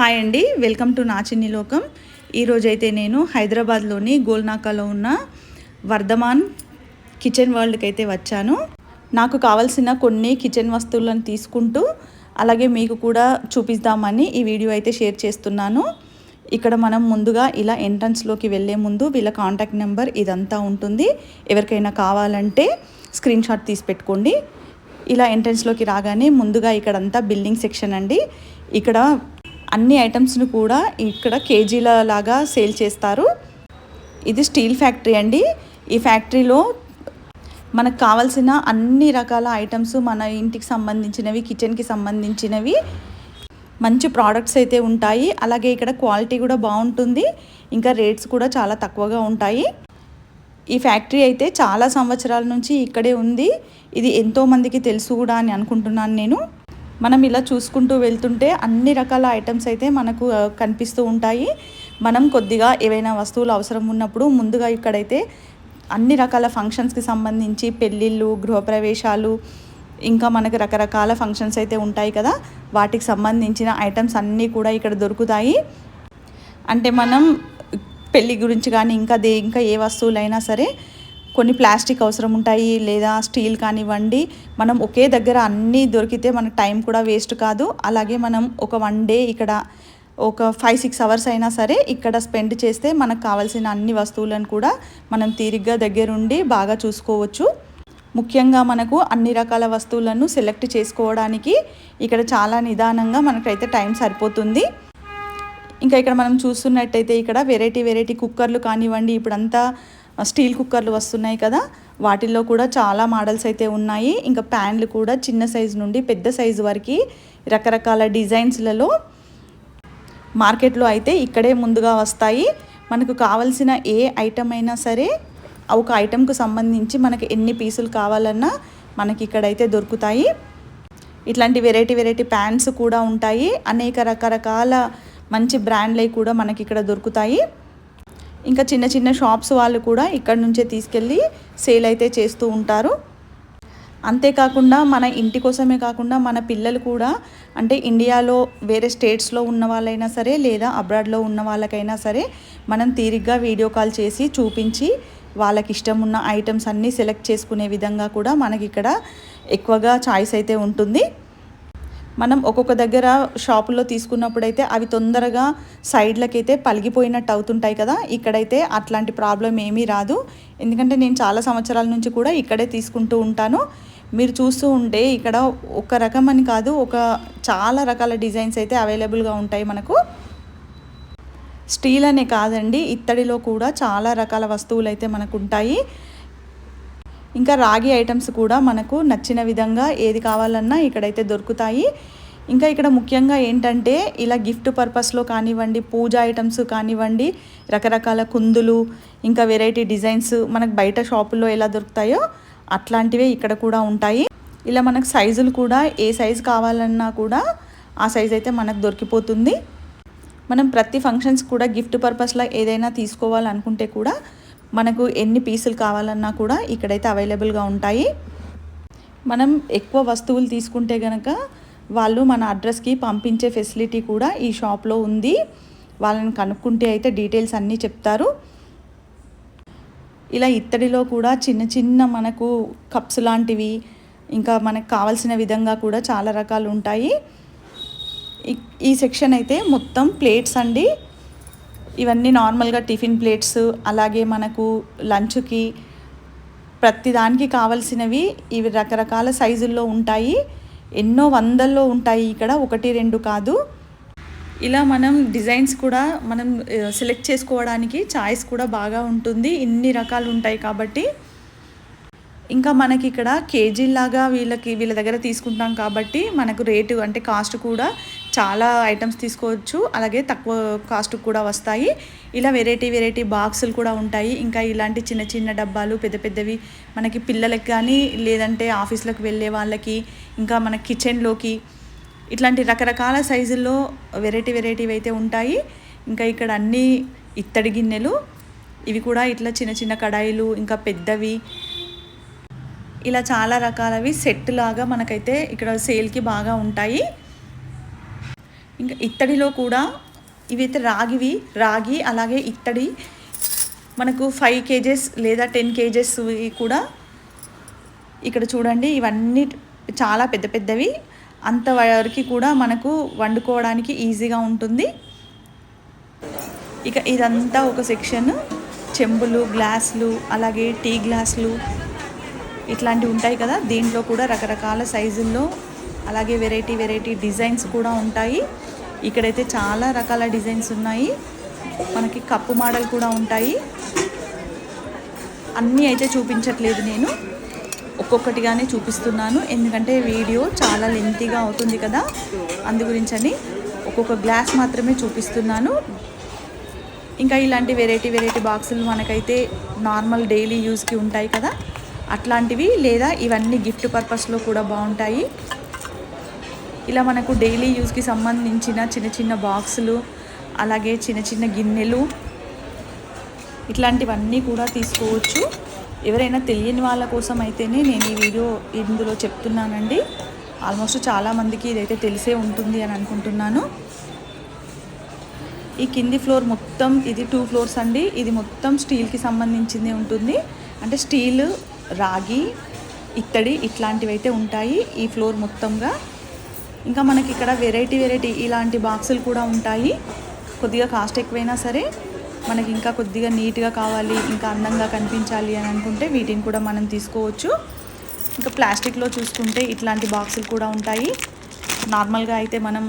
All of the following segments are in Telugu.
హాయ్ అండి వెల్కమ్ టు నాచిన్ని లోకం ఈరోజైతే నేను హైదరాబాద్లోని గోల్నాకాలో ఉన్న వర్ధమాన్ కిచెన్ వరల్డ్కి అయితే వచ్చాను. నాకు కావాల్సిన కొన్ని కిచెన్ వస్తువులను తీసుకుంటూ అలాగే మీకు కూడా చూపిద్దామని ఈ వీడియో అయితే షేర్ చేస్తున్నాను. ఇక్కడ మనం ముందుగా ఇలా ఎంట్రన్స్లోకి వెళ్ళే ముందు వీళ్ళ కాంటాక్ట్ నెంబర్ ఇదంతా ఉంటుంది. ఎవరికైనా కావాలంటే స్క్రీన్ షాట్ తీసి పెట్టుకోండి. ఇలా ఎంట్రన్స్లోకి రాగానే ముందుగా ఇక్కడంతా బిల్డింగ్ సెక్షన్ అండి. ఇక్కడ అన్ని ఐటమ్స్ను కూడా ఇక్కడ కేజీల లాగా సేల్ చేస్తారు. ఇది స్టీల్ ఫ్యాక్టరీ అండి. ఈ ఫ్యాక్టరీలో మనకు కావాల్సిన అన్ని రకాల ఐటమ్స్ మన ఇంటికి సంబంధించినవి కిచెన్కి సంబంధించినవి మంచి ప్రోడక్ట్స్ అయితే ఉంటాయి. అలాగే ఇక్కడ క్వాలిటీ కూడా బాగుంటుంది. ఇంకా రేట్స్ కూడా చాలా తక్కువగా ఉంటాయి. ఈ ఫ్యాక్టరీ అయితే చాలా సంవత్సరాల నుంచి ఇక్కడే ఉంది. ఇది ఎంతోమందికి తెలుసు కూడా అని అనుకుంటున్నాను నేను. మనం ఇలా చూసుకుంటూ వెళ్తుంటే అన్ని రకాల ఐటమ్స్ అయితే మనకు కనిపిస్తూ ఉంటాయి. మనం కొద్దిగా ఏవైనా వస్తువులు అవసరం ఉన్నప్పుడు ముందుగా ఇక్కడైతే అన్ని రకాల ఫంక్షన్స్కి సంబంధించి పెళ్ళిళ్ళు గృహప్రవేశాలు ఇంకా మనకు రకరకాల ఫంక్షన్స్ అయితే ఉంటాయి కదా. వాటికి సంబంధించిన ఐటమ్స్ అన్నీ కూడా ఇక్కడ దొరుకుతాయి. అంటే మనం పెళ్ళి గురించి కానీ ఇంకా దే ఇంకా ఏ వస్తువులైనా సరే కొన్ని ప్లాస్టిక్ అవసరం ఉంటాయి లేదా స్టీల్ కానివ్వండి మనం ఒకే దగ్గర అన్నీ దొరికితే మనకు టైం కూడా వేస్ట్ కాదు. అలాగే మనం ఒక వన్ డే ఇక్కడ ఒక ఫైవ్ సిక్స్ అవర్స్ అయినా సరే ఇక్కడ స్పెండ్ చేస్తే మనకు కావాల్సిన అన్ని వస్తువులను కూడా మనం తీరిగ్గా దగ్గరుండి బాగా చూసుకోవచ్చు. ముఖ్యంగా మనకు అన్ని రకాల వస్తువులను సెలెక్ట్ చేసుకోవడానికి ఇక్కడ చాలా నిదానంగా మనకైతే టైం సరిపోతుంది. ఇంకా ఇక్కడ మనం చూస్తున్నట్టయితే ఇక్కడ వెరైటీ వెరైటీ కుక్కర్లు కానివ్వండి ఇప్పుడంతా స్టీల్ కుక్కర్లు వస్తున్నాయి కదా వాటిల్లో కూడా చాలా మోడల్స్ అయితే ఉన్నాయి. ఇంకా ప్యాన్లు కూడా చిన్న సైజు నుండి పెద్ద సైజు వరకు రకరకాల డిజైన్స్లలో మార్కెట్లో అయితే ఇక్కడే ముందుగా వస్తాయి. మనకు కావలసిన ఏ ఐటమ్ అయినా సరే ఒక ఐటెంకు సంబంధించి మనకి ఎన్ని పీసులు కావాలన్నా మనకి ఇక్కడైతే దొరుకుతాయి. ఇట్లాంటి వెరైటీ వెరైటీ ప్యాంట్స్ కూడా ఉంటాయి. అనేక రకరకాల మంచి బ్రాండ్లవి కూడా మనకి ఇక్కడ దొరుకుతాయి. ఇంకా చిన్న చిన్న షాప్స్ వాళ్ళు కూడా ఇక్కడ నుంచే తీసుకెళ్ళి సేల్ అయితే చేస్తూ ఉంటారు. అంతేకాకుండా మన ఇంటి కోసమే కాకుండా మన పిల్లలు కూడా అంటే ఇండియాలో వేరే స్టేట్స్లో ఉన్న వాళ్ళైనా సరే లేదా అబ్రాడ్లో ఉన్న వాళ్ళకైనా సరే మనం తీరిగ్గా వీడియో కాల్ చేసి చూపించి వాళ్ళకి ఇష్టం ఉన్న ఐటమ్స్ అన్నీ సెలెక్ట్ చేసుకునే విధంగా కూడా మనకి ఇక్కడ ఎక్కువగా చాయిస్ అయితే ఉంటుంది. మనం ఒక్కొక్క దగ్గర షాపుల్లో తీసుకున్నప్పుడైతే అవి తొందరగా సైడ్లకైతే పలిగిపోయినట్టు అవుతుంటాయి కదా. ఇక్కడైతే అట్లాంటి ప్రాబ్లం ఏమీ రాదు. ఎందుకంటే నేను చాలా సంవత్సరాల నుంచి కూడా ఇక్కడే తీసుకుంటూ ఉంటాను. మీరు చూస్తూ ఉంటే ఇక్కడ ఒక రకం అని కాదు ఒక చాలా రకాల డిజైన్స్ అయితే అవైలబుల్గా ఉంటాయి మనకు. స్టీల్ అనే కాదండి ఇత్తడిలో కూడా చాలా రకాల వస్తువులు అయితే మనకు ఉంటాయి ఇంకా రాగి ఐటమ్స్ కూడా మనకు నచ్చిన విధంగా ఏది కావాలన్నా ఇక్కడైతే దొరుకుతాయి. ఇంకా ఇక్కడ ముఖ్యంగా ఏంటంటే ఇలా గిఫ్ట్ పర్పస్లో కానివ్వండి పూజ ఐటమ్స్ కానివ్వండి రకరకాల కుందులు ఇంకా వెరైటీ డిజైన్స్ మనకు బయట షాపుల్లో ఎలా దొరుకుతాయో అట్లాంటివే ఇక్కడ కూడా ఉంటాయి. ఇలా మనకు సైజులు కూడా ఏ సైజు కావాలన్నా కూడా ఆ సైజ్ అయితే మనకు దొరికిపోతుంది. మనం ప్రతి ఫంక్షన్స్ కూడా గిఫ్ట్ పర్పస్లో ఏదైనా తీసుకోవాలనుకుంటే కూడా మనకు ఎన్ని పీసులు కావాలన్నా కూడా ఇక్కడైతే అవైలబుల్గా ఉంటాయి. మనం ఎక్కువ వస్తువులు తీసుకుంటే కనుక వాళ్ళు మన అడ్రస్కి పంపించే ఫెసిలిటీ కూడా ఈ షాప్లో ఉంది. వాళ్ళని కనుక్కుంటే అయితే డీటెయిల్స్ అన్నీ చెప్తారు. ఇలా ఇత్తడిలో కూడా చిన్న చిన్న మనకు కప్స్ లాంటివి ఇంకా మనకు కావాల్సిన విధంగా కూడా చాలా రకాలు ఉంటాయి. ఈ- సెక్షన్ అయితే మొత్తం ప్లేట్స్ అండి. ఇవన్నీ నార్మల్గా టిఫిన్ ప్లేట్స్ అలాగే మనకు లంచ్కి ప్రతి దానికి ఇవి రకరకాల సైజుల్లో ఉంటాయి. ఎన్నో వందల్లో ఉంటాయి ఇక్కడ ఒకటి రెండు కాదు. ఇలా మనం డిజైన్స్ కూడా మనం eh, సెలెక్ట్ చేసుకోవడానికి చాయిస్ కూడా బాగా ఉంటుంది. ఇన్ని రకాలు ఉంటాయి కాబట్టి ఇంకా మనకి ఇక్కడ కేజీలాగా వీళ్ళకి వీళ్ళ దగ్గర తీసుకుంటాం కాబట్టి మనకు రేటు అంటే కాస్ట్ కూడా చాలా ఐటమ్స్ తీసుకోవచ్చు. అలాగే తక్కువ కాస్ట్ కూడా వస్తాయి. ఇలా వెరైటీ వెరైటీ బాక్సులు కూడా ఉంటాయి. ఇంకా ఇలాంటి చిన్న చిన్న డబ్బాలు పెద్ద పెద్దవి మనకి పిల్లలకి కానీ లేదంటే ఆఫీస్లకు వెళ్ళే వాళ్ళకి ఇంకా మన కిచెన్లోకి ఇట్లాంటి రకరకాల సైజుల్లో వెరైటీ వెరైటీవి అయితే ఉంటాయి. ఇంకా ఇక్కడ అన్నీ ఇత్తడి గిన్నెలు. ఇవి కూడా ఇట్లా చిన్న చిన్న కడాయిలు ఇంకా పెద్దవి ఇలా చాలా రకాలవి సెట్ లాగా మనకైతే ఇక్కడ సేల్కి బాగా ఉంటాయి. ఇంకా ఇత్తడిలో కూడా ఇవైతే రాగివి రాగి అలాగే ఇత్తడి మనకు ఫైవ్ కేజెస్ లేదా టెన్ కేజెస్ కూడా ఇక్కడ చూడండి ఇవన్నీ చాలా పెద్ద పెద్దవి. అంతవరకు కూడా మనకు వండుకోవడానికి ఈజీగా ఉంటుంది. ఇక ఇదంతా ఒక సెక్షన్ చెంబులు గ్లాసులు అలాగే టీ గ్లాసులు ఇట్లాంటివి ఉంటాయి కదా. దీంట్లో కూడా రకరకాల సైజుల్లో అలాగే వెరైటీ వెరైటీ డిజైన్స్ కూడా ఉంటాయి. ఇక్కడైతే చాలా రకాల డిజైన్స్ ఉన్నాయి. మనకి కప్పు మోడల్ కూడా ఉంటాయి. అన్నీ అయితే చూపించట్లేదు నేను. ఒక్కొక్కటిగానే చూపిస్తున్నాను. ఎందుకంటే వీడియో చాలా లెంతీగా అవుతుంది కదా. అందు గురించని ఒక్కొక్క గ్లాస్ మాత్రమే చూపిస్తున్నాను. ఇంకా ఇలాంటి వెరైటీ వెరైటీ బాక్సులు మనకైతే నార్మల్ డైలీ యూస్కి ఉంటాయి కదా. అట్లాంటివి లేదా ఇవన్నీ గిఫ్ట్ పర్పస్లో కూడా బాగుంటాయి ఇలా మనకు డైలీ యూస్కి సంబంధించిన చిన్న చిన్న బాక్సులు అలాగే చిన్న చిన్న గిన్నెలు ఇట్లాంటివన్నీ కూడా తీసుకోవచ్చు. ఎవరైనా తెలియని వాళ్ళ కోసం అయితేనే నేను ఈ వీడియో ఇందులో చెప్తున్నానండి. ఆల్మోస్ట్ చాలామందికి ఇదైతే తెలిసే ఉంటుంది అని అనుకుంటున్నాను. ఈ కింది ఫ్లోర్ మొత్తం ఇది టూ ఫ్లోర్స్ అండి. ఇది మొత్తం స్టీల్కి సంబంధించిందే ఉంటుంది. అంటే స్టీల్ రాగి ఇత్తడి ఇట్లాంటివి అయితే ఉంటాయి. ఈ ఫ్లోర్ మొత్తంగా ఇంకా మనకి ఇక్కడ వెరైటీ వెరైటీ ఇలాంటి బాక్సులు కూడా ఉంటాయి. కొద్దిగా కాస్ట్ ఎక్కువైనా సరే మనకి ఇంకా కొద్దిగా నీట్గా కావాలి ఇంకా అందంగా కనిపించాలి అని అనుకుంటే వీటిని కూడా మనం తీసుకోవచ్చు. ఇంకా ప్లాస్టిక్లో చూసుకుంటే ఇట్లాంటి బాక్సులు కూడా ఉంటాయి. నార్మల్గా అయితే మనం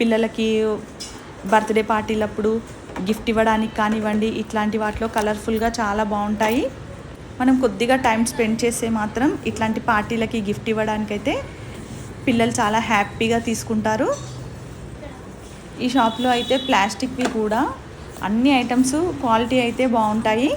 పిల్లలకి బర్త్డే పార్టీలప్పుడు గిఫ్ట్ ఇవ్వడానికి కానివ్వండి ఇట్లాంటి వాటిలో కలర్ఫుల్గా చాలా బాగుంటాయి. మనం కొద్దిగా టైం స్పెండ్ చేస్తే మాత్రం ఇట్లాంటి పార్టీలకి గిఫ్ట్ ఇవ్వడానికైతే పిల్లలు చాలా హ్యాపీగా తీసుకుంటారు. ఈ షాప్లో అయితే ప్లాస్టిక్వి కూడా అన్ని ఐటమ్స్ క్వాలిటీ అయితే బాగుంటాయి.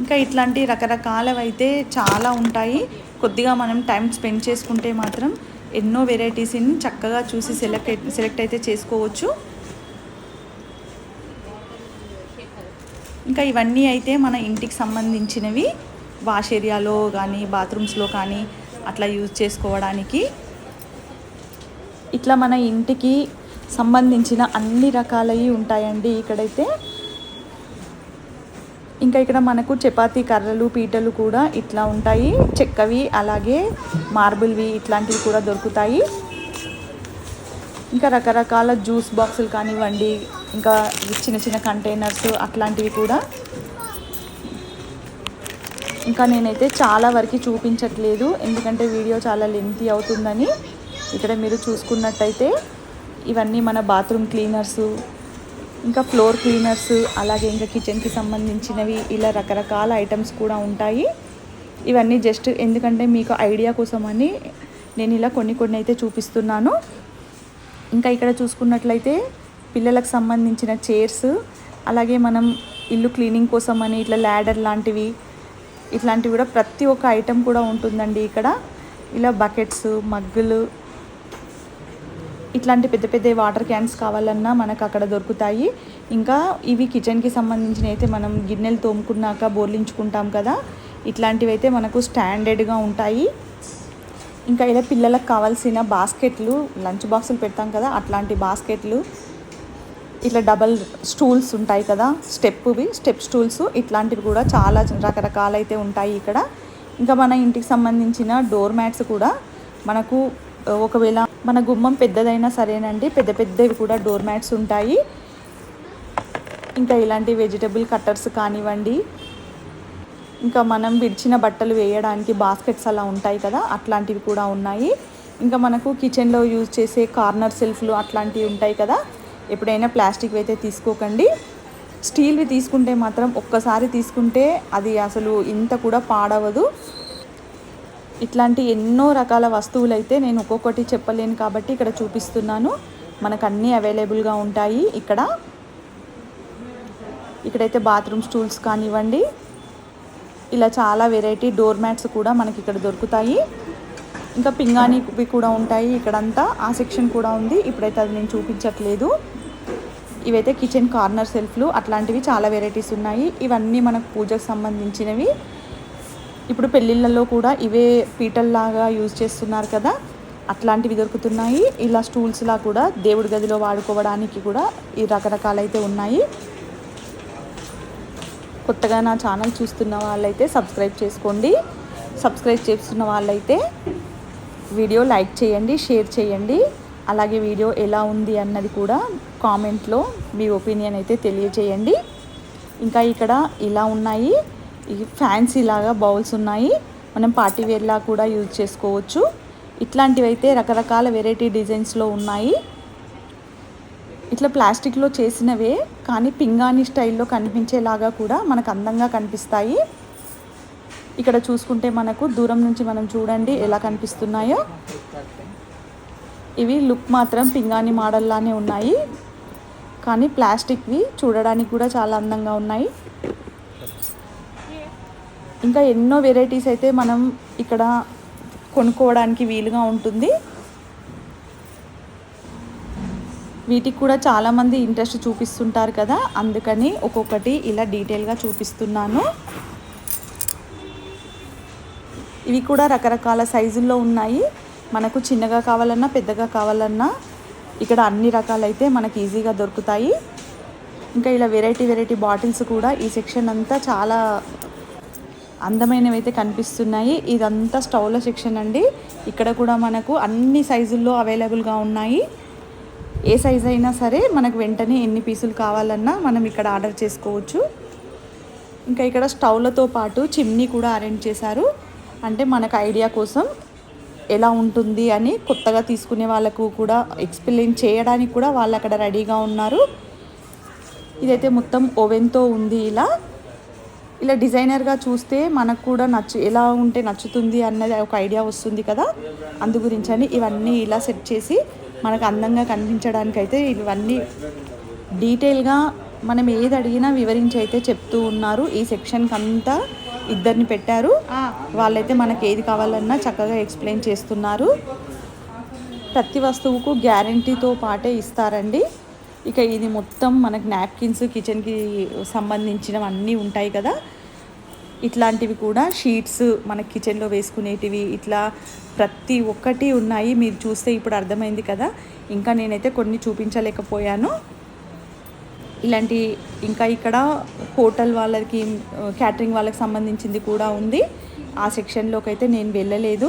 ఇంకా ఇట్లాంటి రకరకాలవి అయితే చాలా ఉంటాయి. కొద్దిగా మనం టైం స్పెండ్ చేసుకుంటే మాత్రం ఎన్నో వెరైటీస్ని చక్కగా చూసి సెలెక్ట్ సెలెక్ట్ అయితే చేసుకోవచ్చు. ఇంకా ఇవన్నీ అయితే మన ఇంటికి సంబంధించినవి వాష్ ఏరియాలో కానీ బాత్రూమ్స్లో కానీ అట్లా యూజ్ చేసుకోవడానికి. ఇట్లా మన ఇంటికి సంబంధించిన అన్ని రకాలవి ఉంటాయండి ఇక్కడైతే. ఇంకా ఇక్కడ మనకు చపాతీ కర్రలు పీటలు కూడా ఇట్లా ఉంటాయి. చెక్కవి అలాగే మార్బుల్వి ఇట్లాంటివి కూడా దొరుకుతాయి. ఇంకా రకరకాల జ్యూస్ బాక్సులు కానివ్వండి ఇంకా చిన్న చిన్న కంటైనర్స్ అట్లాంటివి కూడా. ఇంకా నేనైతే చాలా వరకు చూపించట్లేదు ఎందుకంటే వీడియో చాలా లెంతి అవుతుందని. ఇక్కడ మీరు చూసుకున్నట్టయితే ఇవన్నీ మన బాత్రూమ్ క్లీనర్స్ ఇంకా ఫ్లోర్ క్లీనర్స్ అలాగే ఇంకా కిచెన్కి సంబంధించినవి ఇలా రకరకాల ఐటమ్స్ కూడా ఉంటాయి. ఇవన్నీ జస్ట్ ఎందుకంటే మీకు ఐడియా కోసమని నేను ఇలా కొన్ని కొన్ని అయితే చూపిస్తున్నాను. ఇంకా ఇక్కడ చూసుకున్నట్లయితే పిల్లలకు సంబంధించిన చైర్స్ అలాగే మనం ఇల్లు క్లీనింగ్ కోసం అని ఇట్లా ల్యాడర్ లాంటివి ఇట్లాంటివి కూడా ప్రతి ఒక్క ఐటెం కూడా ఉంటుందండి ఇక్కడ. ఇలా బకెట్స్ మగ్గులు ఇట్లాంటి పెద్ద పెద్ద వాటర్ క్యాన్స్ కావాలన్నా మనకు అక్కడ దొరుకుతాయి. ఇంకా ఇవి కిచెన్కి సంబంధించిన అయితే మనం గిన్నెలు తోముకున్నాక బోర్లించుకుంటాం కదా ఇట్లాంటివి అయితే మనకు స్టాండర్డ్గా ఉంటాయి. ఇంకా ఇలా పిల్లలకు కావాల్సిన బాస్కెట్లు లంచ్ బాక్సులు పెడతాం కదా అట్లాంటి బాస్కెట్లు ఇట్లా డబల్ స్టూల్స్ ఉంటాయి కదా స్టెప్వి స్టెప్ స్టూల్స్ ఇట్లాంటివి కూడా చాలా రకరకాలైతే ఉంటాయి ఇక్కడ. ఇంకా మన ఇంటికి సంబంధించిన డోర్ మ్యాట్స్ కూడా మనకు ఒకవేళ మన గుమ్మం పెద్దదైనా సరేనండి పెద్ద పెద్దవి కూడా డోర్ మ్యాట్స్ ఉంటాయి. ఇంకా ఇలాంటి వెజిటబుల్ కట్టర్స్ కానివ్వండి ఇంకా మనం విడిచిన బట్టలు వేయడానికి బాస్కెట్స్ అలా ఉంటాయి కదా అట్లాంటివి కూడా ఉన్నాయి. ఇంకా మనకు కిచెన్లో యూజ్ చేసే కార్నర్ సెల్ఫ్లు అట్లాంటివి ఉంటాయి కదా ఎప్పుడైనా ప్లాస్టిక్ అయితే తీసుకోకండి. స్టీల్వి తీసుకుంటే మాత్రం ఒక్కసారి తీసుకుంటే అది అసలు ఇంత కూడా పాడవదు. ఇట్లాంటి ఎన్నో రకాల వస్తువులు అయితే నేను ఒక్కొక్కటి చెప్పలేను కాబట్టి ఇక్కడ చూపిస్తున్నాను. మనకు అన్నీ అవైలబుల్గా ఉంటాయి ఇక్కడ. ఇక్కడైతే బాత్రూమ్ స్టూల్స్ కానివ్వండి. ఇలా చాలా వెరైటీ డోర్ మ్యాట్స్ కూడా మనకి ఇక్కడ దొరుకుతాయి. ఇంకా పింగాణివి కూడా ఉంటాయి. ఇక్కడంతా ఆ సెక్షన్ కూడా ఉంది. ఇప్పుడైతే అది నేను చూపించట్లేదు. ఇవైతే కిచెన్ కార్నర్ సెల్ఫ్లు. అట్లాంటివి చాలా వెరైటీస్ ఉన్నాయి. ఇవన్నీ మనకు పూజకు సంబంధించినవి. ఇప్పుడు పెళ్ళిళ్ళలో కూడా ఇవే పీటల్లాగా యూజ్ చేస్తున్నారు కదా అట్లాంటివి దొరుకుతున్నాయి. ఇలా స్టూల్స్లా కూడా దేవుడి గదిలో వాడుకోవడానికి కూడా ఈ రకరకాలైతే ఉన్నాయి. కొత్తగా నా ఛానల్ చూస్తున్న వాళ్ళైతే సబ్స్క్రైబ్ చేసుకోండి. సబ్స్క్రైబ్ చేస్తున్న వాళ్ళైతే వీడియో లైక్ చేయండి షేర్ చేయండి. అలాగే వీడియో ఎలా ఉంది అన్నది కూడా కామెంట్లో మీ ఒపీనియన్ అయితే తెలియచేయండి. ఇంకా ఇక్కడ ఇలా ఉన్నాయి. ఈ ఫ్యాన్సీ లాగా బౌల్స్ ఉన్నాయి. మనం పార్టీ వేర్లా కూడా యూజ్ చేసుకోవచ్చు. ఇట్లాంటివి అయితే రకరకాల వెరైటీ డిజైన్స్లో ఉన్నాయి. ఇట్లా ప్లాస్టిక్లో చేసినవే కానీ పింగాణి స్టైల్లో కనిపించేలాగా కూడా మనకు అందంగా కనిపిస్తాయి. ఇక్కడ చూసుకుంటే మనకు దూరం నుంచి మనం చూడండి ఎలా కనిపిస్తున్నాయో. ఇవి లుక్ మాత్రం పింగాణి మోడల్లానే ఉన్నాయి. కానీ ప్లాస్టిక్వి చూడడానికి కూడా చాలా అందంగా ఉన్నాయి. ఇంకా ఎన్నో వెరైటీస్ అయితే మనం ఇక్కడ కొనుక్కోవడానికి వీలుగా ఉంటుంది. వీటికి కూడా చాలామంది ఇంట్రెస్ట్ చూపిస్తుంటారు కదా. అందుకని ఒక్కొక్కటి ఇలా డీటెయిల్గా చూపిస్తున్నాను. ఇవి కూడా రకరకాల సైజుల్లో ఉన్నాయి. మనకు చిన్నగా కావాలన్నా పెద్దగా కావాలన్నా ఇక్కడ అన్ని రకాలైతే మనకి ఈజీగా దొరుకుతాయి. ఇంకా ఇలా వెరైటీ వెరైటీ బాటిల్స్ కూడా ఈ సెక్షన్ అంతా చాలా అందమైనవి అయితే కనిపిస్తున్నాయి. ఇదంతా స్టవ్ల సెక్షన్ అండి. ఇక్కడ కూడా మనకు అన్ని సైజుల్లో అవైలబుల్గా ఉన్నాయి. ఏ సైజ్ అయినా సరే మనకు వెంటనే ఎన్ని పీసులు కావాలన్నా మనం ఇక్కడ ఆర్డర్ చేసుకోవచ్చు. ఇంకా ఇక్కడ స్టవ్లతో పాటు చిమ్నీ కూడా అరేంజ్ చేశారు. అంటే మనకు ఐడియా కోసం ఎలా ఉంటుంది అని కొత్తగా తీసుకునే వాళ్ళకు కూడా ఎక్స్ప్లెయిన్ చేయడానికి కూడా వాళ్ళు అక్కడ రెడీగా ఉన్నారు. ఇదైతే మొత్తం ఓవెన్తో ఉంది ఇలా. ఇలా డిజైనర్గా చూస్తే మనకు కూడా నచ్చు ఎలా ఉంటే నచ్చుతుంది అన్నది ఒక ఐడియా వస్తుంది కదా. అందు గురించి అని ఇవన్నీ ఇలా సెట్ చేసి మనకు అందంగా కనిపించడానికి అయితే ఇవన్నీ డీటెయిల్గా మనం ఏది అడిగినా వివరించి అయితే చెప్తూ ఉన్నారు ఈ సెక్షన్కి అంతా ఇద్దరిని పెట్టారు. వాళ్ళైతే మనకి ఏది కావాలన్నా చక్కగా ఎక్స్ప్లెయిన్ చేస్తున్నారు. ప్రతి వస్తువుకు గ్యారంటీతో పాటే ఇస్తారండి. ఇక ఇది మొత్తం మనకి నాప్కిన్స్ కిచెన్కి సంబంధించినవన్నీ ఉంటాయి కదా. ఇట్లాంటివి కూడా షీట్స్ మన కిచెన్లో వేసుకునేటివి ఇట్లా ప్రతి ఒక్కటి ఉన్నాయి. మీరు చూస్తే ఇప్పుడు అర్థమైంది కదా. ఇంకా నేనైతే కొన్ని చూపించలేకపోయాను. ఇలాంటి ఇంకా ఇక్కడ హోటల్ వాళ్ళకి క్యాటరింగ్ వాళ్ళకి సంబంధించింది కూడా ఉంది. ఆ సెక్షన్లోకి అయితే నేను వెళ్ళలేదు.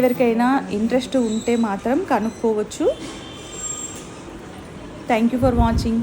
ఎవరికైనా ఇంట్రెస్ట్ ఉంటే మాత్రం కనుక్కోవచ్చు. Thank you for watching